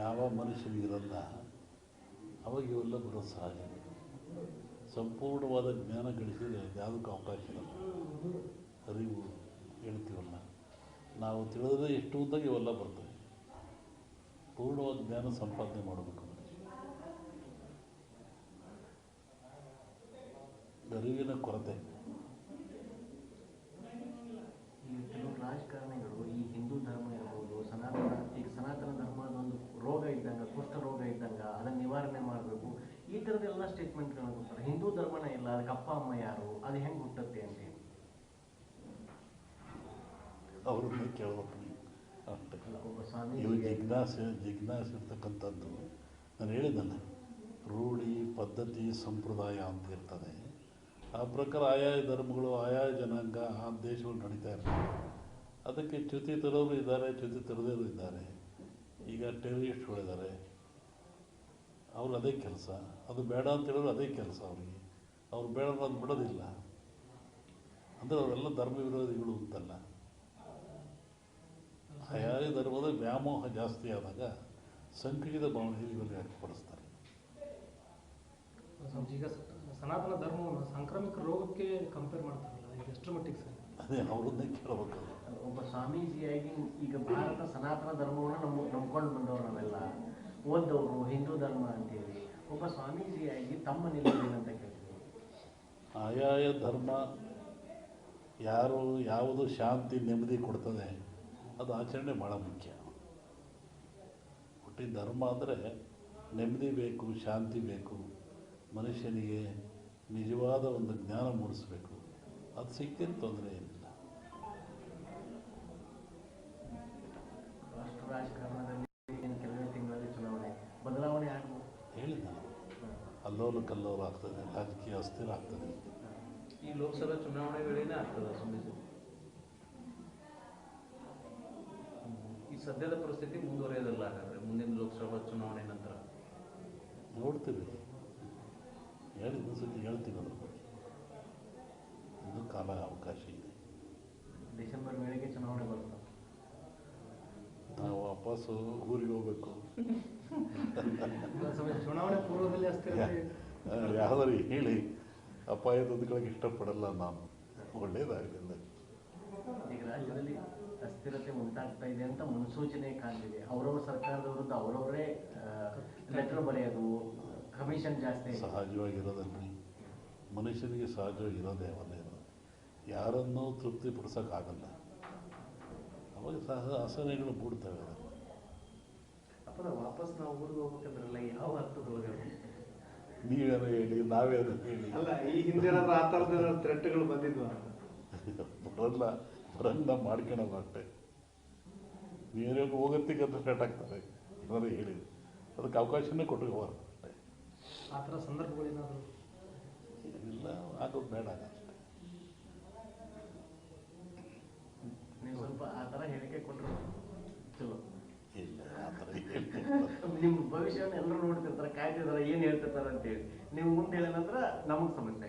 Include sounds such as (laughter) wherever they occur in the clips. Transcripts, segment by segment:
ಯಾವ ಮನುಷ್ಯನಿಗಿರಲ್ಲ, ಅವಾಗ ಇವೆಲ್ಲ ಬರೋದು ಸಹಜ. ಸಂಪೂರ್ಣವಾದ ಜ್ಞಾನ ಗಳಿಸಿದರೆ ಯಾವುದಕ್ಕೂ ಅವಕಾಶ ಇರಲ್ಲ ಅರಿವು ಹೇಳ್ತೀವಲ್ಲ, ನಾವು ತಿಳಿದ್ರೆ ಎಷ್ಟು ಉದ್ದಾಗ ಇವೆಲ್ಲ ಬರ್ತವೆ. ಪೂರ್ಣವಾದ ಜ್ಞಾನ ಸಂಪಾದನೆ ಮಾಡಬೇಕು ಅರಿವಿನ ಕೊರತೆ. ರಾಜಕಾರಣಿಗಳು ಈ ಹಿಂದೂ ಧರ್ಮ ಇರ್ಬೋದು ಸನಾತನ ಈಗ ಸನಾತನ ಧರ್ಮದ ಒಂದು ರೋಗ ಇದ್ದಂಗ ಅದನ್ನ ರೋಗ ಇದ್ದಂಗೆ ಅದನ್ನು ನಿವಾರಣೆ ಮಾಡಬೇಕು. ಈ ಥರದ್ದೆಲ್ಲ ಸ್ಟೇಟ್ಮೆಂಟ್ಗಳನ್ನ ಕೊಡ್ತಾರೆ. ಹಿಂದೂ ಧರ್ಮನ ಇಲ್ಲ ಅದಕ್ಕೆ ಅಪ್ಪ ಅಮ್ಮ ಯಾರು? ಅದು ಹೆಂಗೆ ಹುಟ್ಟುತ್ತೆ ಅಂತೇಳಿ ಅವ್ರನ್ನ ಕೇಳಬೇಕು ಇವು ಜಿಜ್ಞಾಸೆ ಜಿಜ್ಞಾಸೆ ಇರ್ತಕ್ಕಂಥದ್ದು ನಾನು ಹೇಳಿದ್ದಲ್ಲ ರೂಢಿ ಪದ್ಧತಿ ಸಂಪ್ರದಾಯ ಅಂತ ಇರ್ತದೆ. ಆ ಪ್ರಕಾರ ಆಯಾ ಧರ್ಮಗಳು ಆಯಾ ಜನಾಂಗ ಆ ದೇಶಗಳು ನಡೀತಾ ಇರ್ತವೆ ಅದಕ್ಕೆ ಚ್ಯುತಿ ತರೋರು ಇದ್ದಾರೆ ಚ್ಯುತಿ ತರದವರು ಇದ್ದಾರೆ. ಈಗ ಟೆರರಿಸ್ಟ್ಗಳಿದ್ದಾರೆ ಅವ್ರು ಅದೇ ಕೆಲಸ. ಅದು ಬೇಡ ಅಂತ ಹೇಳಿದ್ರು ಅದೇ ಕೆಲಸ ಅವರಿಗೆ. ಅವ್ರು ಬೇಡ ಅದು ಬಿಡೋದಿಲ್ಲ ಅಂದರೆ ಅವರೆಲ್ಲ ಧರ್ಮ ವಿರೋಧಿಗಳು ಅಂತಲ್ಲ. ಯಾರೇ ಧರ್ಮದ ವ್ಯಾಮೋಹ ಜಾಸ್ತಿ ಆದಾಗ ಸಂಕುಚಿತ ಭಾವನೆ ಇವರಿಗೆ ವ್ಯಕ್ತಪಡಿಸ್ತಾರೆ? ಈಗ ಸನಾತನ ಧರ್ಮವನ್ನು ಸಾಂಕ್ರಾಮಿಕ ರೋಗಕ್ಕೆ ಕಂಪೇರ್ ಮಾಡ್ತಾರಲ್ಲ ಎಷ್ಟು ಮಟ್ಟಿಗೆ ಸರ್? ಅದೇ ಅವರನ್ನೇ ಕೇಳಬೇಕು ಒಬ್ಬ ಸ್ವಾಮೀಜಿಯಾಗಿ ಈಗ ಭಾರತ ಸನಾತನ ಧರ್ಮವನ್ನು ನಮ್ಮ ನಂಬ್ಕೊಂಡು ಬಂದವರು ನಾವೆಲ್ಲ ಓದ್ದವರು, ಹಿಂದೂ ಧರ್ಮ ಅಂತೇಳಿ ಒಬ್ಬ ಸ್ವಾಮೀಜಿಯಾಗಿ ತಮ್ಮ ನಿಲುವು ಅಂತ ಕೇಳ್ತೀವಿ ಆಯಾಯ ಧರ್ಮ ಯಾರು ಯಾವುದು ಶಾಂತಿ, ನೆಮ್ಮದಿ ಕೊಡ್ತದೆ, ಅದು ಆಚರಣೆ ಭಾಳ ಮುಖ್ಯ. ಹುಟ್ಟಿದ ಧರ್ಮ ಅಂದರೆ ನೆಮ್ಮದಿ ಬೇಕು, ಶಾಂತಿ ಬೇಕು, ಮನುಷ್ಯನಿಗೆ ನಿಜವಾದ ಒಂದು ಜ್ಞಾನ ಮೂಡಿಸ್ಬೇಕು. ಅದು ಸಿಕ್ಕಿದ ತೊಂದರೆ ಏನಿಲ್ಲ ಅಲ್ಲೋಲ ಕಲ್ಲೋಲು ಆಗ್ತದೆ ರಾಜಕೀಯ ಅಸ್ಥಿರ ಆಗ್ತದೆ. ಈ ಲೋಕಸಭಾ ಚುನಾವಣೆ ವೇಳೆನೆ ಆಗ್ತದೆ ಈ ಸದ್ಯದ ಪರಿಸ್ಥಿತಿ ಮುಂದುವರಿಯೋದಿಲ್ಲ ಹಾಗಾದ್ರೆ ಮುಂದಿನ ಲೋಕಸಭಾ ಚುನಾವಣೆ ನಂತರ? ನೋಡ್ತೀವಿ. ಹೇಳಿ ಇನ್ನೊಂದು ಸತಿ ಹೇಳ್ತೀವಿ ಅದ್ರ ಬಗ್ಗೆ. ಇನ್ನೂ ಕಾಲ ಅವಕಾಶ ಇದೆ. ಡಿಸೆಂಬರ್ ವೇಳೆಗೆ ಚುನಾವಣೆ ಬರ್ತದೆ. ನಾವು ವಾಪಸ್ಸು ಊರಿಗೆ ಹೋಗ್ಬೇಕು. (laughs) ಪೂರ್ವದಲ್ಲಿ ಅಸ್ಥಿರತೆ ಯಾವ್ದಾರು ಹೇಳಿ ಅಪಾಯ ತಂದುಕೊಳ್ಳಕ್ಕೆ ಇಷ್ಟಪಡಲ್ಲ ನಾನು. ಒಳ್ಳೇದಾಗಲಿಲ್ಲ ಈಗ ರಾಜ್ಯದಲ್ಲಿ ಅಸ್ಥಿರತೆ ಉಂಟಾಗ್ತಾ ಇದೆ ಅಂತ ಮುನ್ಸೂಚನೆ ಕಾಣ್ತಿದೆ. ಅವರವ್ರ ಸರ್ಕಾರದ ವಿರುದ್ಧ ಅವರವರೇ ಲೆಟರ್ ಬರೆಯೋದು ಕಮಿಷನ್ ಜಾಸ್ತಿ ಸಹಜವಾಗಿರೋದನ್ನ ಮನುಷ್ಯನಿಗೆ ಸಹಜವಾಗಿರೋದೇ ಇರೋದು ಯಾರನ್ನೂ ತೃಪ್ತಿಪಡಿಸೋಕ್ಕಾಗಲ್ಲ. ಅವಾಗ ಸಹ ಆಸನೆಗಳು ಮೂಡ್ತವೆ. ಅದನ್ನು ಅಪ್ಪನ ವಾಪಸ್ ನಾವು ಊರಿಗೆ ಹೋಗ್ಬೇಕಂದ್ರಲ್ಲ ಯಾವ ಅರ್ಥದೊಳಗೆ ನೀವೇನೋ ಹೇಳಿ ನಾವೇ ಹೇಳಿ. ಅಲ್ಲ ಈ ಹಿಂದೆ ಏನಾದ್ರು ಆ ಥರದ ಥ್ರೆಟ್ಗಳು ಬಂದಿದ್ವಾ? ಬರಲ್ಲ ಬರಂಗ ಮಾಡ್ಕೊಳಲ್ಲ ಅಷ್ಟೇ. ನೀವೇ ಹೋಗತ್ತಿಗೆ ಅಂತ ಥ್ರೆಟ್ ಆಗ್ತಾರೆ ಏನಾದ್ರು ಹೇಳಿ. ಅದಕ್ಕೆ ಅವಕಾಶನೇ ಕೊಟ್ಟಿರಬಾರ್ದು ಅಷ್ಟೇ. ಆ ಥರ ಸಂದರ್ಭಗಳೇನಾದರೂ ಇಲ್ಲ ಆಗೋದು ಬೇಡ ಅಷ್ಟೇ. ನೀವು ಸ್ವಲ್ಪ ಆ ಥರ ಹೇಳಿಕೆ ಕೊಟ್ಟರು ಚಲೋ. (laughs) ನಿಮ್ಮ ಭವಿಷ್ಯವನ್ನು ಎಲ್ಲರೂ ನೋಡ್ತಿರ್ತಾರೆ ಕಾಯ್ತಿರ್ತಾರೆ ಏನು ಹೇಳ್ತಿರ್ತಾರೆ ಅಂತೇಳಿ. ನೀವು ಮುಂದೆ ಹೇಳಿದ ನಂತರ ನಮಗೆ ಸಮಸ್ಯೆ.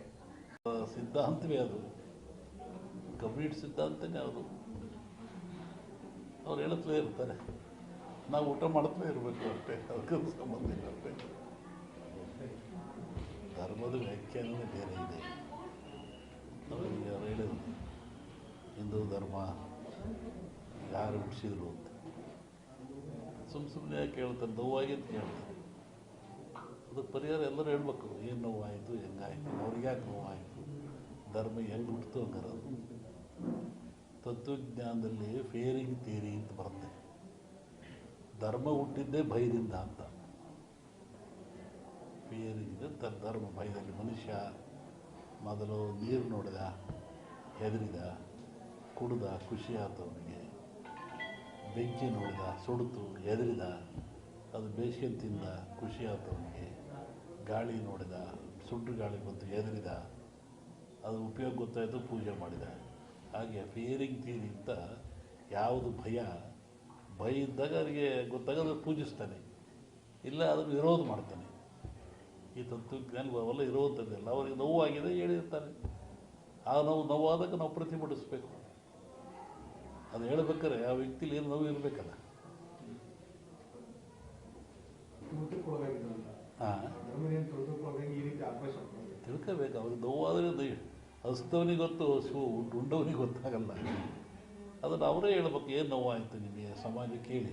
ಸಿದ್ಧಾಂತವೇ ಅದು. ಕಂಪ್ಲೀಟ್ ಸಿದ್ಧಾಂತನೇ ಅದು. ಅವ್ರು ಹೇಳುತ್ತಲೇ ಇರ್ತಾರೆ. ನಾವು ಊಟ ಮಾಡುತ್ತಲೇ ಇರಬೇಕು ಅಷ್ಟೇ ಅದಕ್ಕೂ ಸಂಬಂಧ ಇಲ್ಲ ಅಷ್ಟೇ. ಧರ್ಮದ ವ್ಯಾಖ್ಯಾನವೇ ಬೇರೆ ಇದೆ. ಅವ್ರು ಹೇಳಿದ್ರು? ಹಿಂದೂ ಧರ್ಮ ಯಾರು ಹುಟ್ಟಿಸಿದ್ರು ಅಂತ? ಸುಮ್ಮ ಸುಮ್ಮನೆ ಯಾಕೆ ಹೇಳ್ತಾರೆ? ನೋವಾಗಿ ಅಂತ ಕೇಳ್ತಾರೆ ಅದಕ್ಕೆ ಪರಿಹಾರ ಎಲ್ಲರೂ ಹೇಳ್ಬೇಕು. ಏನು ನೋವಾಯಿತು, ಹೆಂಗಾಯಿತು, ಅವ್ರಿಗೆ ಯಾಕೆ ನೋವಾಯಿತು? ಧರ್ಮ ಹೆಂಗೆ ಹುಟ್ಟಿತು ಹಂಗಾರೆ ಅದು. ತತ್ವಜ್ಞಾನದಲ್ಲಿ ಫೇರಿಂಗ್ ಥಿಯರಿ ಅಂತ ಬರುತ್ತೆ. ಧರ್ಮ ಹುಟ್ಟಿದ್ದೇ ಭಯದಿಂದ ಅಂತ. ಫಿಯರಿಂಗ್ ತ, ಧರ್ಮ ಭಯದಲ್ಲಿ ಮನುಷ್ಯ ಮೊದಲು ನೀರು ನೋಡಿದ, ಹೆದರಿದ, ಕುಡ್ದ, ಖುಷಿ ಆಯ್ತು ಅವನಿಗೆ ಬೆಂಕಿ ನೋಡಿದ, ಸುಡ್ತು, ಹೆದರಿದ, ಅದು ಬೇಸಿಗೆ ತಿಂದ ಖುಷಿ ಆಯ್ತು ಗಾಳಿ ನೋಡಿದ ಸುಟ್ಟು ಗಾಳಿ ಬಂತು, ಹೆದರಿದ, ಅದು ಉಪಯೋಗ ಗೊತ್ತಾಯಿತು, ಪೂಜೆ ಮಾಡಿದ. ಹಾಗೆ ಫಿಯರಿಂಗ್ ತೀರಿ ಅಂತ ಯಾವುದು ಭಯ ಭಯ ಇದ್ದಾಗ ಅವರಿಗೆ ಗೊತ್ತಾಗೋದು ಪೂಜಿಸ್ತಾನೆ. ಇಲ್ಲ ಅದನ್ನು ವಿರೋಧ ಮಾಡ್ತಾನೆ. ಈ ತಂತ್ರಜ್ಞಾನ ಅವೆಲ್ಲ ಇರುವಂಥದ್ದೆಲ್ಲ ಅವರಿಗೆ ನೋವಾಗಿದೆ ಹೇಳಿರ್ತಾರೆ ಆ ನೋವು ನೋವಾದಾಗ ನಾವು ಪ್ರತಿಭಟಿಸ್ಬೇಕು. ಅದು ಹೇಳ್ಬೇಕಾರೆ ಆ ವ್ಯಕ್ತಿಲಿ ಏನು ನೋವು ಇರಬೇಕಲ್ಲ. ತಿಳ್ಕೋಬೇಕು ಅವ್ರಿಗೆ ನೋವಾದರೆ ದೈ ಹಸ್ತವನಿಗೆ ಗೊತ್ತು ಶಿವು ಉಂಡವನಿಗೆ ಗೊತ್ತಾಗಲ್ಲ. ಅದನ್ನು ಅವರೇ ಹೇಳ್ಬೇಕು ಏನು ನೋವಾಯಿತು ನಿಮಗೆ ಸಮಾಜ ಕೇಳಿ.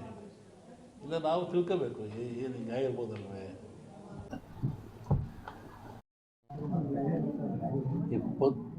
ಇಲ್ಲ ನಾವು ತಿಳ್ಕೋಬೇಕು ಏನು ಹಿಂಗೆ ಆಗಿರ್ಬೋದಲ್ವೇ ಇಪ್ಪತ್ತು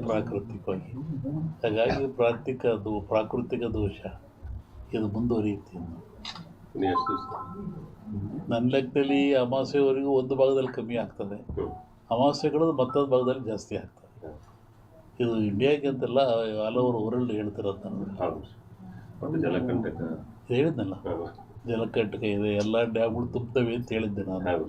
ಪ್ರಾಕೃತಿಕವಾಗಿ. ಹಾಗಾಗಿ ಪ್ರಾಕೃತಿಕ ಅದು ಪ್ರಾಕೃತಿಕ ದೋಷ. ಇದು ಮುಂದುವರಿಯುತ್ತೆ ನನ್ನ ಲೆಕ್ಕದಲ್ಲಿ ಅಮಾವಾಸ್ಯವರೆಗೂ ಒಂದು ಭಾಗದಲ್ಲಿ ಕಮ್ಮಿ ಆಗ್ತದೆ. ಅಮಾವಾಸ್ಯೆಗಳದು ಮತ್ತೊಂದು ಭಾಗದಲ್ಲಿ ಜಾಸ್ತಿ ಆಗ್ತದೆ. ಇದು ಇಂಡಿಯಾಗೆ ಅಂತೆಲ್ಲ ಹಲವರು ಊರಲ್ಲಿ ಹೇಳ್ತಿರೋದು ಹೇಳಿದ್ನಲ್ಲ. ಜಲಕಟ್ಟಕ ಜಲಕಂಟಕ ಇದೆ ಎಲ್ಲ ಡ್ಯಾಮ್ಗಳು ತುಂಬ್ತವೆ ಅಂತ ಹೇಳಿದ್ದೆ ನಾನು.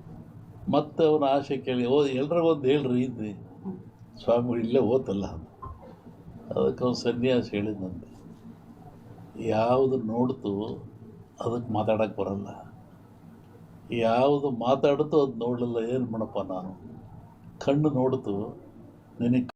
ಮತ್ತೆ ಅವನ ಆಸೆ ಕೇಳಿ, ಓ ಎಲ್ರಿಗೊಂದು ಹೇಳ್ರಿ, ಇದ್ರಿ. ಸ್ವಾಮಿಗಳು ಇಲ್ಲೇ ಓತಲ್ಲ ಅದಕ್ಕೆ ಅವನು ಸನ್ಯಾಸ ಹೇಳಿದಂತೆ. ಯಾವುದು ನೋಡ್ತು ಅದಕ್ಕೆ ಮಾತಾಡೋಕ್ಕೆ ಬರಲ್ಲ. ಯಾವುದು ಮಾತಾಡ್ತು ಅದು ನೋಡಲಿಲ್ಲ, ಏನು ಮಾಡಪ್ಪ ನಾನು? ಕಣ್ಣು ನೋಡ್ತು, ನಿನಗೆ